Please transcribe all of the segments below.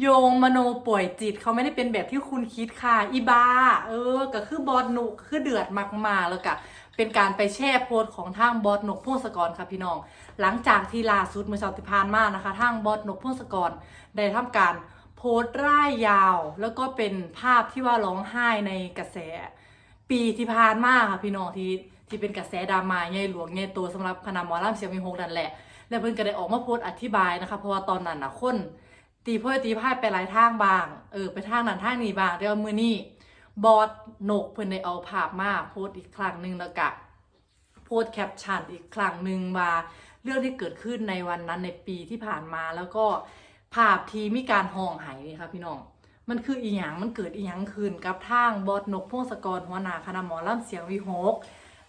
โยงมโนป่วยจิตเขาไม่ได้เป็นแบบที่คุณคิดค่ะ อีบา เออ ก็คือบอสหนุกคือเดือดมากๆแล้วก็เป็นการไปแช่โพสของทางบอสหนกพงศกรค่ะพี่น้อง หลังจากที่ล่าสุดเมื่อเช้าที่ผ่านมานะคะทางบอสหนกพงศกรได้ทำการโพสต์ร่ายยาว แล้วก็เป็นภาพที่ว่าร้องไห้ในกระแส ปีที่ผ่านมาค่ะพี่น้องที่ที่เป็นกระแสดราม่าใหญ่หลวงใหญ่โตสำหรับคณะหมอลำเสียงมีฮงนั่นแหละ แล้วเพิ่นก็ได้ออกมาโพสต์อธิบายนะคะ เพราะว่าตอนนั้นนะคน ตีเพื่อตีพ่ายไปหลายทางบาง เออ ไปทางนั้นทางนี้บางเดี๋ยวมือนี้บอสนกเพิ่อนได้เอาภาพมาโพสต์อีกครั้งหนึ่งแล้วก็โพสต์แคปชั่นอีกครั้งหนึ่งว่าเรื่องที่เกิดขึ้นในวันนั้นในปีที่ผ่านมาแล้วก็ภาพที่มีการห้องหายนี่ค่ะพี่น้องมันคืออีหยังมันเกิดอีหยังขึ้นกับทางบอสนกพงศกรหัวหน้าคณะหมอลำเสียงวิหก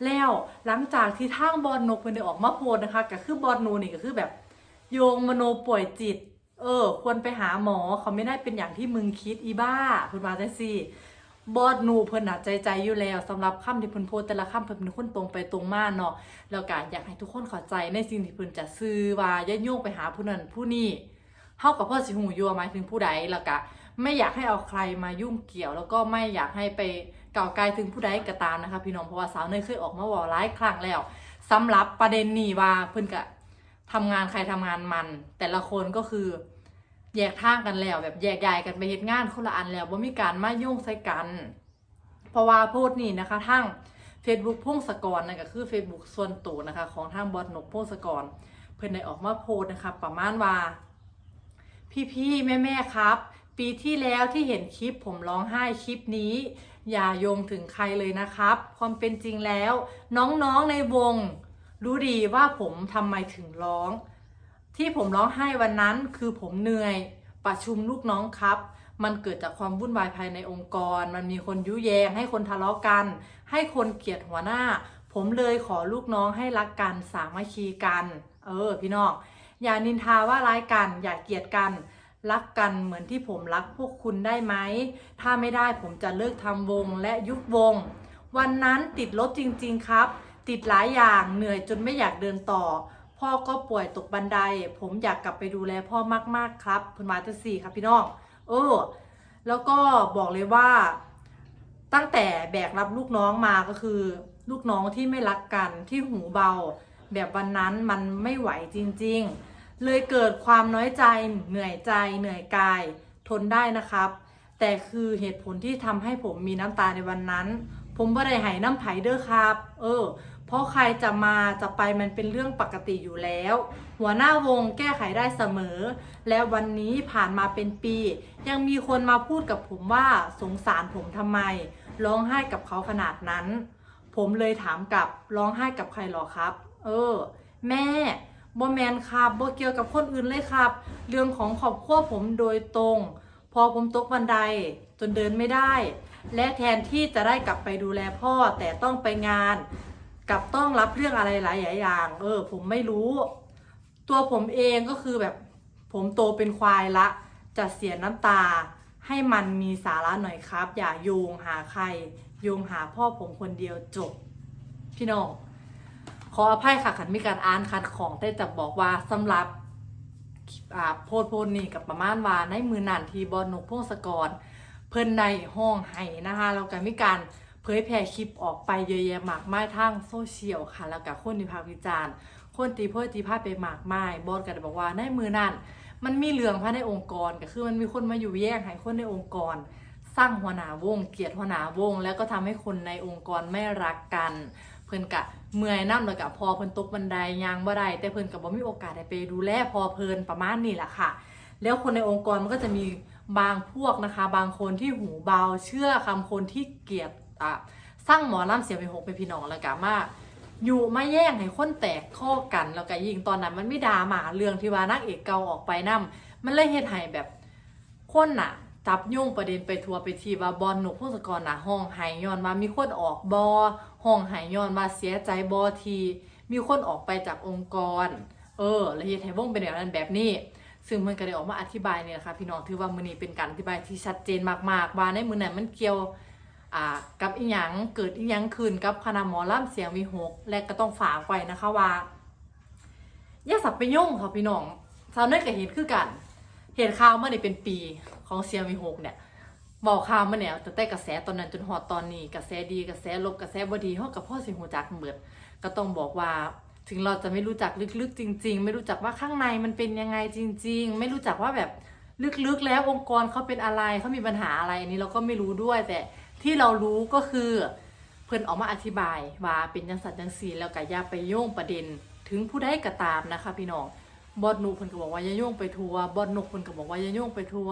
แล้วหลังจากที่ทางบอสนกเพิ่อนได้ออกมาโพสต์นะคะก็คือบอสนูนี่ก็คือแบบโยงมโนป่วยจิต เออ ควรไปหาหมอเขาไม่ได้เป็นอย่างที่มึงคิดอีบ้าเพิ่นมาจังซี่บอดหนูเพิ่นน่ะใจใจอยู่แล้วสำหรับคำที่เพิ่นโพสแต่ละคำเพิ่นเป็นคนตรงไปตรงมาเนาะแล้วก็อยากให้ทุกคนเข้าใจในสิ่งที่เพิ่นจะซื้อว่าย่าโยงไปหาผู้นั้นผู้นี้เฮากับพ่อสิหูยู่ว่าหมายถึงผู้ใดแล้วก็ไม่อยากให้เอาใครมายุ่งเกี่ยว แล้วก็ไม่อยากให้ไปก่าวไกลถึงผู้ใดก็ตามนะคะพี่น้องเพราะว่าสาวเนยเคยออกมาว้าหลายครั้งแล้วสำหรับประเด็นนี้ว่าเพิ่นก็ ทำงานใครทำงานมัน แต่ละคนก็คือ แยกทางกันแล้ว แบบแยกย้ายกันไปเฮ็ดงานคนละอันแล้วบ่ามีการมายุ่งใส่กัน เพราะว่าโพสต์นี่นะคะทั้ง Facebook พงศกรนั่นก็คือ Facebook ส่วนตัวนะคะ ของทางบอสนกพงศกร เพิ่อนได้ออกมาโพสนะคะ ประมาณว่า พี่ๆแม่ๆครับ ปีที่แล้วที่เห็นคลิปผมร้องไห้คลิปนี้ อย่าโยงถึงใครเลยนะครับ ความเป็นจริงแล้ว น้องๆในวง รู้ดีว่าผมทำไมถึงร้อง ที่ผมร้องไห้วันนั้นคือผมเหนื่อยประชุมลูกน้องครับ มันเกิดจากความวุ่นวายภายในองค์กร มันมีคนยุแยง ให้คนทะเลาะกัน ให้คนเกลียดหัวหน้า ผมเลยขอลูกน้องให้รักกันสามัคคีกัน เออ พี่น้องอย่านินทาว่าร้ายกัน อย่าเกลียดกันรักกันเหมือนที่ผมรักพวกคุณได้ไหม ถ้าไม่ได้ผมจะเลิกทำวงและยุบวง วันนั้นติดรถจริง ๆ ครับ ติดหลายอย่างเหนื่อยจนไม่อยากเดินต่อ พ่อก็ป่วยตกบันได ผมอยากกลับไปดูแลพ่อมากๆครับคุณมาตสี่ครับพี่น้องเออแล้วก็บอกเลยว่า ตั้งแต่แบกรับลูกน้องมาก็คือ ลูกน้องที่ไม่รักกันที่หูเบา แบบวันนั้นมันไม่ไหวจริง ๆ เลยเกิดความน้อยใจเหนื่อยใจเหนื่อยกาย ทนได้นะครับ แต่คือเหตุผลที่ทำให้ผมมีน้ำตาในวันนั้น ผมบ่ได้หายน้ำไผ่เด้อครับ เออ เพราะใครจะมาจะไปมันเป็นเรื่องปกติอยู่แล้ว หัวหน้าวงแก้ไขได้เสมอ และวันนี้ผ่านมาเป็นปี ยังมีคนมาพูดกับผมว่าสงสารผมทำไม ร้องไห้กับเขาขนาดนั้น ผมเลยถามกลับร้องไห้กับใครหรอครับ เออ แม่บอแมนครับบอเกี่ยวกับคนอื่นเลยครับ เรื่องของครอบครัวผมโดยตรง พอผมตกบันไดจนเดินไม่ได้ และแทนที่จะได้กลับไปดูแลพ่อแต่ต้องไปงาน กับต้องรับเรื่องอะไรหลายอย่าง เออ ผมไม่รู้ ตัวผมเองก็คือแบบผมโตเป็นควายละ จะเสียน้ำตา ให้มันมีสาระหน่อยครับ อย่าโยงหาใคร โยงหาพ่อผมคนเดียวจบ พี่น้องขออภัยค่ะขันมีการอ่านคัดของแต่จะบอกว่าสำหรับโพดโพดนี่กับประมาณว่าในมือนันทีบอลนกพงศกร เพิ่นในห้องไห้นะคะแล้วก็มีการ ผยแพร่คลิปออกไปเยอะแยะมากมายทางโซเชียลค่ะ แล้วก็คนวิพาวิจารณ์ คนตีโพดตีพาดไปมากมายบอสก็ได้บอกว่าในมือนั่นมันมีเรื่องภายในองค์กรก็คือมันมีคนมาอยู่แย่งให้คนในองค์กร สร้างหัวหน้าวง เกลียดหัวหน้าวง แล้วก็ทำให้คนในองค์กรไม่รักกัน เพิ่อนกะเมื่อยน้ำแล้วกะพอเพิ่นตกบันไดยางบ่ได้แต่เพิ่นก็บ่มีโอกาสได้ไปดูแลพอเพิ่นประมาณนี้แหละค่ะ แล้วคนในองค์กรมันก็จะมีบางพวกนะคะ บางคนที่หูเบาเชื่อคำคนที่เกลียด อะสร้างหมอลำเสียไปหกไปพี่น้องแล้วกะมาอยู่มาแย่งให้คนแตกข้อกัน แล้วก็ยิงตอนนั้นมันไม่ดาหมาเรื่องที่ว่านางเอกเกาออกไปนํมันเลยเฮ็ดให้แบบคนน่ะจับยุ่งประเด็นไปทัวไปทีว่าบอลหนุกพงศกรน่ะห้องไหย้อนว่ามีคนออกบอห้องไหย้อนว่าเสียใจบอที มีคนออกไปจากองค์กร เออแล้วเฮ็ดให้วงเป็นแบบนั้นแบบนี้ ซึ่งมันก็ได้ออกมาอธิบายเนี่ยนะคะพี่น้องถือว่ามือนี้เป็นการอธิบายที่ชัดเจนมากๆว่าในมือนั้นมันเกี่ยว กับอีหยังเกิดอีหยังขึ้นกับคณะหมอลำเสียงวิหกและก็ต้องฝากไว้นะคะว่าอย่าสับไปยุ่งค่ะพี่น้องสาวเนยก็เห็นคือกันเหตุข่าวมาเนี่ยเป็นปีของเซียมีหกเนี่ยบอกข่าวมาเนี่ยแต่แต่กระแสตอนนั้นจนฮอดตอนนี้กระแสดีกระแสลบกระแสบดีเฮากับพ่อสิหูจักเบิดก็ต้องบอกว่าถึงเราจะไม่รู้จักลึกๆ จริง ๆ ไม่รู้จักว่าข้างในมันเป็นยังไงจริง ๆ ไม่รู้จักว่าแบบลึกๆแล้วองค์กรเขาเป็นอะไรเขามีปัญหาอะไรอันนี้เราก็ไม่รู้ด้วยแต่ ที่เรารู้ก็คือเพิ่นออกมาอธิบายว่าเป็นจังสันจังสีแล้วก็อย่าไปโยงประเด็นถึงผู้ใดก็ตามนะคะ พี่น้องบอดหนูเพิ่นก็บอกว่าอย่าโยงไปทัวบอดนกเพิ่นก็บอกว่าอย่าโยงไปทัว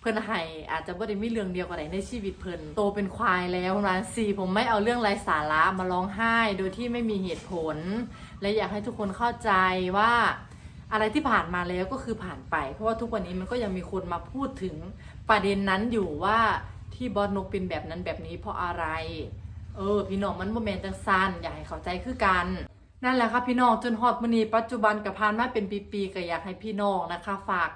เพิ่นให้อาจจะบ่ได้มีเรื่องเดียวกันในชีวิตเพิ่นโตเป็นควายแล้วนะสี่ผมไม่เอาเรื่องไร้สาระมาร้องไห้ โดยที่ไม่มีเหตุผล และอยากให้ทุกคนเข้าใจว่าอะไรที่ผ่านมาแล้วก็คือผ่านไป เพราะว่าทุกวันนี้มันก็ยังมีคนมาพูดถึงประเด็นนั้นอยู่ว่า ที่บอสนกเป็นแบบนั้นแบบนี้เพราะอะไร เออ พี่น้องมันโมเมนต์จังซันอยากให้เข้าใจคือกัน นั่นแหละครับพี่น้องจนฮอดมื้อนี้ปัจจุบันกับพานมาเป็นปีๆก็อยากให้พี่น้องนะคะ ฝาก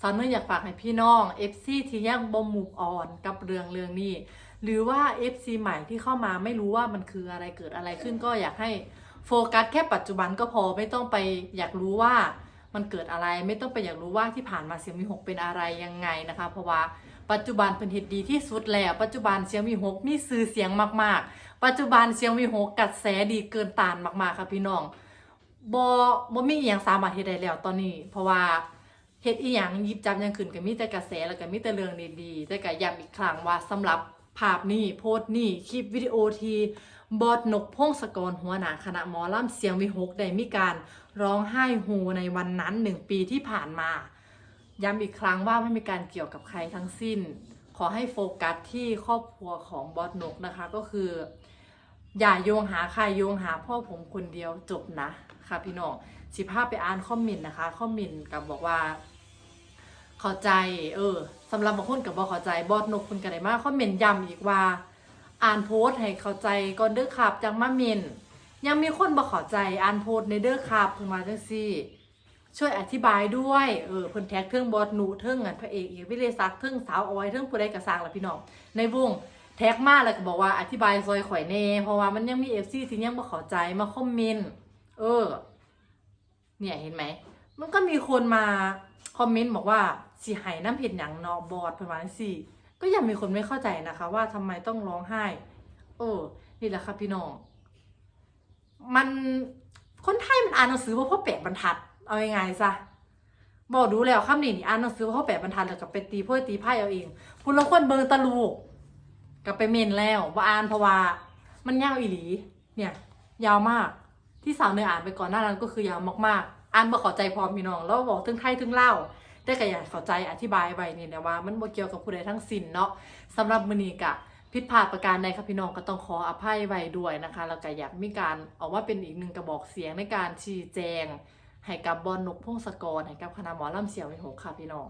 สาวเนยอยากฝากให้พี่น้อง FC ที่ยังบ่มุกอ่อนกับเรื่องเรื่องนี้ หรือว่า FC ใหม่ที่เข้ามาไม่รู้ว่ามันคืออะไรเกิดอะไรขึ้นก็อยากให้โฟกัสแค่ปัจจุบันก็พอไม่ต้องไปอยากรู้ว่ามันเกิดอะไรไม่ต้องไปอยากรู้ว่าที่ผ่านมาเสียงมีหกเป็นอะไรยังไงนะคะ เพราะว่า ปัจจุบันเป็นเหตุดีที่สุดแล้ว ปัจจุบันเสียงมีหกมีซื้อเสียงมากๆ ปัจจุบันเสียงมีหกกระแสดีเกินตานมากๆค่ะพี่น้องบ่บ่มีอหยังสามารถเฮ็ดได้แล้วตอนนี้ เพราะว่าเฮ็ดอีหยังยิบจับยังขึ้นก็มีแต่กระแสแล้วก็มีแต่เรื่องดีๆแต่ก็ย้ำอีกครั้งว่าสำหรับภาพนี้โพสต์นี้คลิปวิดีโอทีบอดนกพงศกรหัวหน้าคณะหมอลำเสียงวิหกได้มีการร้องไห้โฮในวันนั้นหนึ่งปีที่ผ่านมา ย้ำอีกครั้งว่าไม่มีการเกี่ยวกับใครทั้งสิ้น ขอให้โฟกัสที่ครอบครัวของบอสนกนะคะก็คือ อย่าโยงหาใครโยงหาพ่อผมคนเดียวจบนะค่ะพี่น้องสิภาพไปอ่านคอมเมนนะคะคอมเมนกับบอกว่าเข้าใจเออสำหรับบางคนกับบอเข้าใจบอสนกคุณกันได้มากคอมเมนต์ย้ำอีกว่า อ่านโพสต์ให้เข้าใจก่อนเด้อครับจังมาเมนยังมีคนบ่เข้าใจอ่านโพสต์ในเด้อครับเพิ่นมาจังซี่ ช่วยอธิบายด้วยเออเพิ่นแท็กเทิงบอสหนูเทิงอันพระเอกเอกวิเลศักดิ์เทิงสาวออยเทิงผู้ใดกระสร้างละพี่น้องในวงแท็กมากแล้วก็บอกว่าอธิบายซอยข่อยแน่เพราะว่ามันยังมี FC ที่ยังบ่เข้าใจมาคอมเมนต์เออ เนี่ยเห็นไหม มันก็มีคนมาคอมเมนต์บอกว่าสิให้น้ำเผ็ดหยังเนอบอดประมาณสี่ก็ยังมีคนไม่เข้าใจนะคะ ว่าทำไมต้องร้องไห้ เออ นี่แหละครับพี่น้อง มันคนไทยมันอ่านหนังสือว่าพ่อแปะบรรทัด เอายังไงซะบอกดูแล้วคำนี้นี่อ่านหนังสือว่าแปะบรรทัดแล้วกับไปตีพ่อตีไพ่เอาเองคุณลองคนเบิงตะลูกกับไปเมนแล้วว่าอ่านเพราะว่ามันยาวอีหลี เนี่ย ยาวมากที่สาวเนยอ่านไปก่อนหน้านั้นก็คือยาวมากๆ อ่านบ่เข้าใจพร้อมพี่น้องแล้วบอกถึงไทยถึงเล่าวแต่ก็อยากข้าใจอธิบายไว้นี่นะว่า มันบ่เกี่ยวกับผู้ใดทั้งสิ้นเนาะสำหรับมือนี้กะผิดพลาดประการใดครับพี่น้องก็ต้องขออภัยไว้ด้วยนะคะ แล้วก็อยากมีการออกว่าเป็นอีกหนึ่งกระบอกเสียงในการชี้แจง ให้กับบอลนกพงศกรให้กับคณะหมอลำเสียงวิหกค่ะพี่น้อง